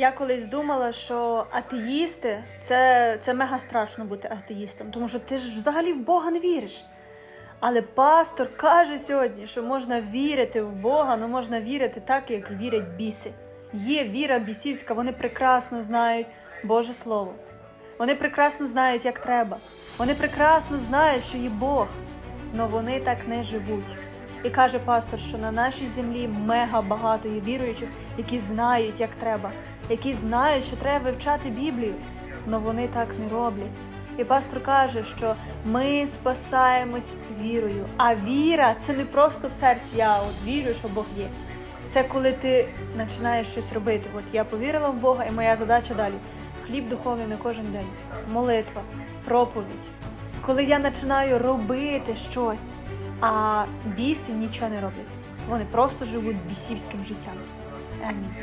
Я колись думала, що атеїсти це, це мега страшно бути атеїстом, тому що ти ж взагалі в Бога не віриш. Але пастор каже сьогодні, що можна вірити в Бога, але можна вірити так, як вірять біси. Є віра бісівська, вони прекрасно знають Боже Слово. Вони прекрасно знають, як треба. Вони прекрасно знають, що є Бог, але вони так не живуть. І каже пастор, що на нашій землі мега багато є віруючих, які знають, як треба, які знають, що треба вивчати Біблію, але вони так не роблять. І пастор каже, що ми спасаємось вірою. А віра це не просто в серці я от вірю, що Бог є. Це коли ти починаєш щось робити. От я повірила в Бога, і моя задача далі хліб духовний на кожен день, молитва, проповідь. Коли я починаю робити щось, а біси нічого не роблять. Вони просто живуть бісівським життям. Амінь.